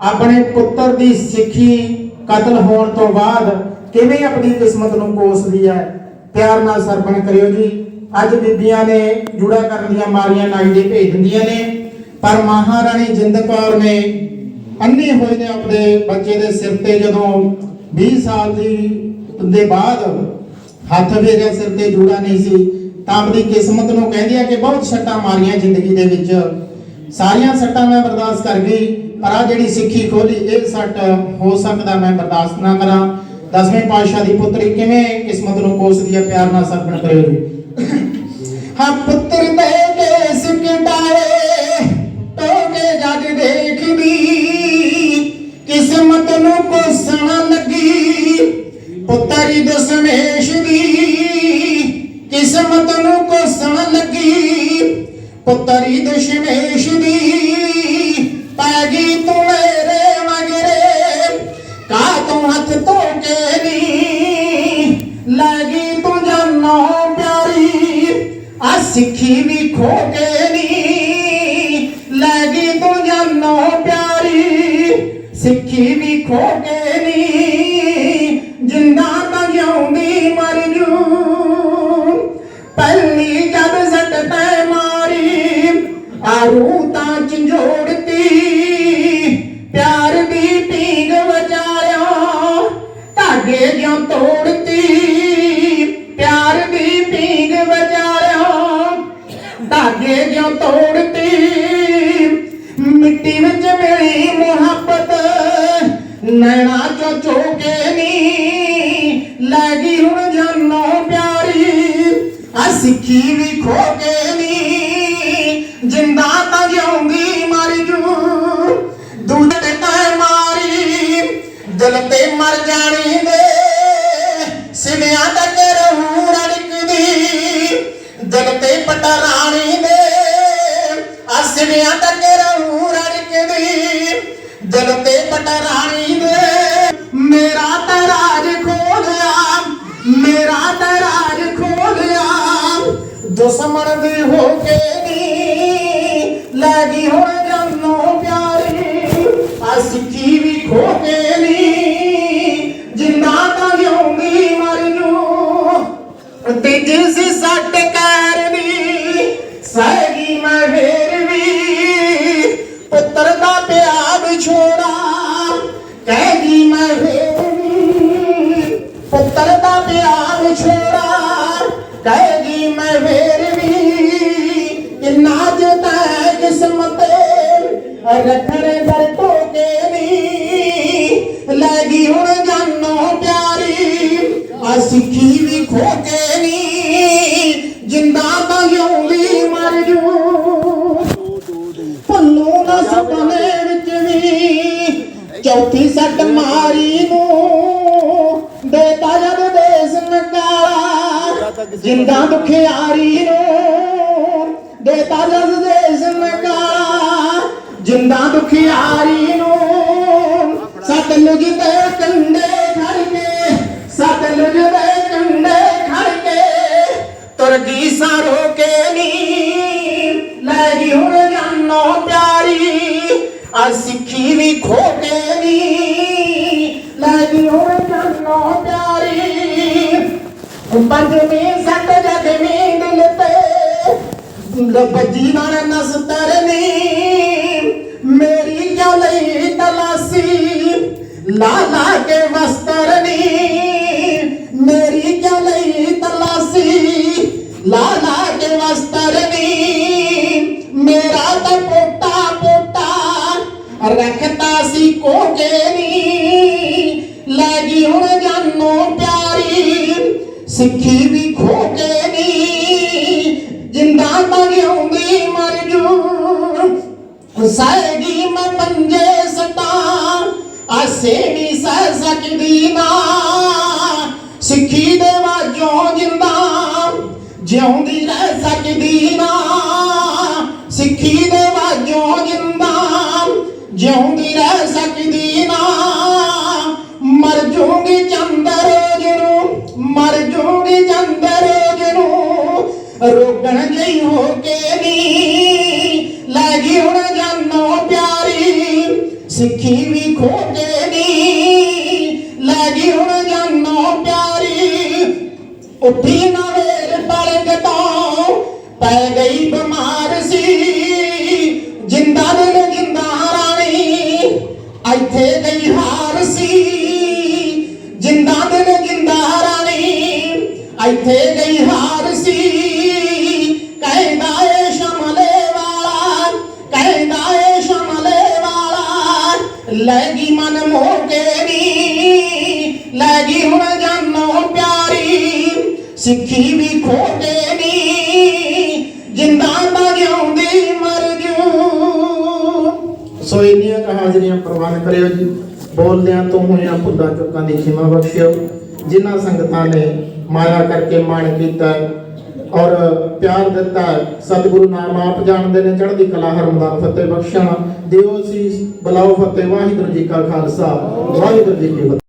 ਆਪਣੇ ਪੁੱਤਰ ਦੀ ਸਿੱਖੀ ਕਤਲ ਹੋਣ ਤੋਂ ਬਾਅਦ ਕਿਵੇਂ ਆਪਣੀ ਕਿਸਮਤ ਨੂੰ ਕੋਸਦੀ ਹੈ? ਪਿਆਰ ਨਾਲ ਸਰਪਣ ਕਰਿਓ ਜੀ। ਅੱਜ ਬੀਬੀਆਂ ਨੇ ਜੁੜਾ ਕਰਨ ਦੀਆਂ ਮਾਰੀਆਂ ਨਾਈਡੇ ਭੇਜ ਦਿੰਦੀਆਂ ਨੇ। ਪਰ ਮਹਾਰਾਣੀ ਜਿੰਦ ਕੌਰ ਨੇ ਅੰਨੇ ਹੋਏ ਨੇ ਆਪਣੇ ਬੱਚੇ ਦੇ ਸਿਰ ਤੇ ਜਦੋਂ 20 ਸਾਲ ਦੀ ਦੇ ਬਾਅਦ ਹੱਥ ਫੇਰਿਆ, ਸਿਰ ਤੇ ਜੂੜਾ ਨਹੀਂ ਸੀ, ਤਾਂ ਆਪਣੀ ਕਿਸਮਤ ਨੂੰ ਕਹਿੰਦੀ ਆ ਕਿ ਬਹੁਤ ਛੱਟਾਂ ਮਾਰੀਆਂ ਜ਼ਿੰਦਗੀ ਦੇ ਵਿੱਚ। ਸਾਰੀਆਂ ਸੱਟਾਂ ਮੈਂ ਬਰਦਾਸ਼ਤ ਕਰ ਗਈ, ਪਰ ਆ ਜਿਹੜੀ ਸਿੱਖੀ ਖੋਲੀ, ਇਹ ਸੱਟ ਹੋ ਸਕਦਾ, ਮੈਂ ਬਰਦਾਸ਼ਤ ਨਾ ਕਰਾਂ। ਦਸਵੇਂ ਪਾਤਸ਼ਾਹ ਦੀ ਪੁੱਤਰੀ ਕਿਵੇਂ ਕਿਸਮਤ ਨੂੰ ਕੋਸਦੀ ਹੈ, ਪਿਆਰ ਨਾਲ ਸਰਪਣ ਕਰਿਓ ਹਾਂ, ਪੁੱਤਰ ਦੇ ਕੇਸ ਕਟਾਏ ਟੋਕੇ ਜੱਜ ਦੇਖਦੀ, ਕਿਸਮਤ ਨੂੰ ਕੋਸਣ ਲੱਗੀ। ਪੁੱਤਰੀ ਦਸਮੇਸ਼ ਦੀ, ਕਿਸਮਤ ਨੂੰ ਕੋਸਣ ਲੱਗੀ। ਪੁੱਤਰੀ ਦਸ਼ਮੇਸ਼ ਆ ਸਿੱਖੀ ਵੀ ਖੋ ਕੇ ਨੀ। ਲੱਗੀ ਤੂੰ ਜਾਨੋ ਪਿਆਰੀ, ਸਿੱਖੀ ਵੀ ਖੋ ਕੇ ਨੀ। ਜਿੰਦਾ ਤਾਂ ਜਿਉਂਦੀ ਮਰ ਜੂ। ਪਹਿਲੀ ਜਦ ਸੱਟ ਤੈ ਮਾਰੀ ਆਰੂ ਤਾਂ ਝੰਜੋੜਤੀ ਤੋੜਤੀ। ਮਿੱਟੀ ਵਿੱਚ ਮਿਲੀ ਮੁਹੱਬਤ। ਨੈਣਾ ਚੋ ਚੋਕੇ ਨੀ। ਲੱਗੀ ਹੁਣ ਜਾਨੋ ਪਿਆਰੀ। ਆ ਸਿੱਖੀ ਵੀ ਖੋ ਕੇ ਨੀ। ਜਿੰਦਾ ਤਾਂ ਜਿਉਂਦੀ ਮਰ ਜੂ। ਦੁੱਧ ਤੇ ਤੈ ਮਾਰੀ। ਦਿਲ ਤੇ ਮਰ ਜਾਣੀ ਦੇ। ਸਿਵਿਆਂ ਤੱਕ ਰਹੂ ਰੜਕਦੀ। ਦਿਲ ਤੇ ਪਟਰਾਣੀ ਦੇ ਆ ਸਿਵਿਆਂ ਤੱਕ ਰਹੂ ਰੜਕਦੀ ਦਿਲ ਤੇ ਪਟਰਾਣੀ ਦੇ। ਮੇਰਾ ਤਾਂ ਰਾਜ ਖੋਲਿਆ, ਮੇਰਾ ਤਾਂ ਰਾਜ ਖੋਲਿਆ। ਦੁਸ਼ਮਣ ਦੀ ਹੋ ਕੇ ਨੀ ਲੱਗੀ ਹੁਣ ਜਾਨੋ ਕਹਿਗੀ ਮੈਂ ਫੇਰ ਵੀ ਕਿੰਨਾ ਜਤੈ ਕਿਸਮਤ ਰੱਖਣੇ ਦਰ ਟੋਕੇ ਨੀ ਲੱਗੀ ਹੁਣ ਜਾਨੋ ਪਿਆਰੀ, ਆ ਸਿੱਖੀ ਵੀ ਖੋ ਕੇ ਨੀ, ਜਿੰਦਾ ਤਾਂ ਜਿਉਂਦੀ ਮਰ ਜੂ। ਭੁੱਲੂ ਨਾ ਸੁਪਨੇ ਵਿੱਚ ਵੀ, ਚੌਥੀ ਸੱਟ ਮਾਰੀ ਜਿੰਦਾ ਦੁਖਿਆਰੀ ਨੂੰ ਦੇਤਾ ਜਦ ਦੇਸ ਨਕਾਰਾ। ਜਿੰਦਾ ਦੁਖਿਆਰੀ ਨੂੰ ਸਤਲੁਜ ਦੇ ਕੰਡੇ ਖੜ ਕੇ ਸਤਲੁਜ ਦੇ ਕੰਡੇ ਖੜ ਕੇ ਤੁਰ ਗਈ ਸਾਰੋ ਕੇ ਨੀ ਲੈ ਗਈ ਹੁਣ ਜਾਨੋ ਪਿਆਰੀ ਆ ਸਿੱਖੀ ਵੀ ਖੋ ਕੇ ਨੀ ਲੈ ਗਈ ਹੁਣ ਜਾਨੋ ਪਿਆਰੀ ਪੰਜਵੀਂ ਸੱਟ ਜਗਵੀਂ ਦਿਲ ਤੇ ਲੱਭਜੀ ਨਾਲ ਨਸਤਰਨੀ ਮੇਰੀ ਜੋ ਲਈ ਤਲਾਸੀ, ਲਾ ਲਾ ਕੇ ਵਸਤਰਨੀ ਮੇਰੀ ਜੋ ਲਈ ਤਲਾਸੀ, ਲਾ ਲਾ ਕੇ ਵਸਤਰਨੀ ਮੇਰਾ ਤਾਂ ਪੋਟਾ ਪੋਟਾ, ਰੱਖਤਾ ਸੀ ਕੋਕੇ ਨੀ। ਲੱਗੀ ਹੁਣ ਜਾਨੋ ਪਿਆਰੀ। ਸਿੱਖੀ ਵੀ ਖੋ ਕੇ ਨੀ, ਜਿੰਦਾ ਤਾਂ ਜਿਉਂਦੀ ਮਰ ਜੂ। ਸਾਏਗੀ ਮੈਂ ਪੰਜੇ ਸਟਾ, ਆਸੇ ਨਹੀਂ ਸਹਿ ਸਕਦੀ ਨਾ ਸਿੱਖੀ ਦੇ ਵਾਜੋਂ ਜਿੰਦਾ ਜਿਉਂਦੀ ਰਹਿ ਸਕਦੀ ਨਾ ਸਿੱਖੀ ਦੇ ਵਾਜੋਂ ਜਿੰਦਾ ਜਿਉਂਦੀ ਰਹਿ ਸਕਦੀ ਨਾ ਮਰ ਜੂਗੀ ਚੰਦ ਮਰ ਜੂਗੀ ਚੰਦ ਰੋਜ ਨੂੰ, ਰੋਗਣ ਜਈ ਹੋ ਕੇ ਨੀ ਲੱਗੀ ਹੁਣ ਜਾਨੋ ਪਿਆਰੀ, ਸਿੱਖੀ ਵੀ ਖੋ ਕੇ ਨੀ ਲੈ ਹੁਣ ਜਾਨੋਂ ਪਿਆਰੀ, ਉੱਠੀ ਨਾ ਵੇਲ ਪਲਕ ਤੋਂ ਪੈ ਗਈ ਬਿਮਾਰ ਸੀ। ਜਿੰਦਾ ਦਿਲ ਜਿੰਦਾ ਰਾਣੀ, ਇੱਥੇ ਗਈ ਇੱਥੇ ਗਈ ਹਾਰ ਸੀ। ਕਹਿੰਦਾ ਏ ਸ਼ਮਲੇ ਵਾਲਾ, ਕਹਿੰਦਾ ਏ ਸ਼ਮਲੇ ਵਾਲਾ, ਲੈ ਗਈ ਮਨ ਮੋਹ ਕੇ ਨੀ ਲੈ ਗਈ ਹੁਣ ਜਾਨੋਂ ਪਿਆਰੀ, ਸਿੱਖੀ ਵੀ ਖੋ ਕੇ ਨੀ ਜਿੰਦਾ ਦਾ ਮਰ ਜੂ। ਸੋ ਇੰਨੀਆਂ ਕੁ ਪ੍ਰਵਾਨ ਕਰਿਓ ਜੀ, ਬੋਲਦਿਆਂ ਤੋਂ ਹੋਈਆਂ ਭੁੱਲਾਂ ਚੁੱਕਾਂ ਦੀ ਖਿਮਾ ਬਖਸ਼ਿਓ। ਜਿਨ੍ਹਾਂ ਸੰਗਤਾਂ ਨੇ ਮਾਇਆ ਕਰਕੇ ਮਨ ਕੀਤਾ ਔਰ ਪਿਆਰ ਦਿੱਤਾ। ਹੈ। ਸਤਿਗੁਰੂ ਨਾਮ ਆਪ ਜਾਣਦੇ ਨੇ, ਚੜ੍ਹਦੀ ਕਲਾ ਹਰਮਦਾਨ ਫਤਿਹ ਬਖਸ਼ਣ। ਦਿਓ ਸੀ ਬਲਾਓ ਫਤਿਹ। ਵਾਹਿਗੁਰੂ ਜੀ ਕਾ ਖਾਲਸਾ। ਵਾਹਿਗੁਰੂ ਜੀ ਕੀ ਫਤਿਹ।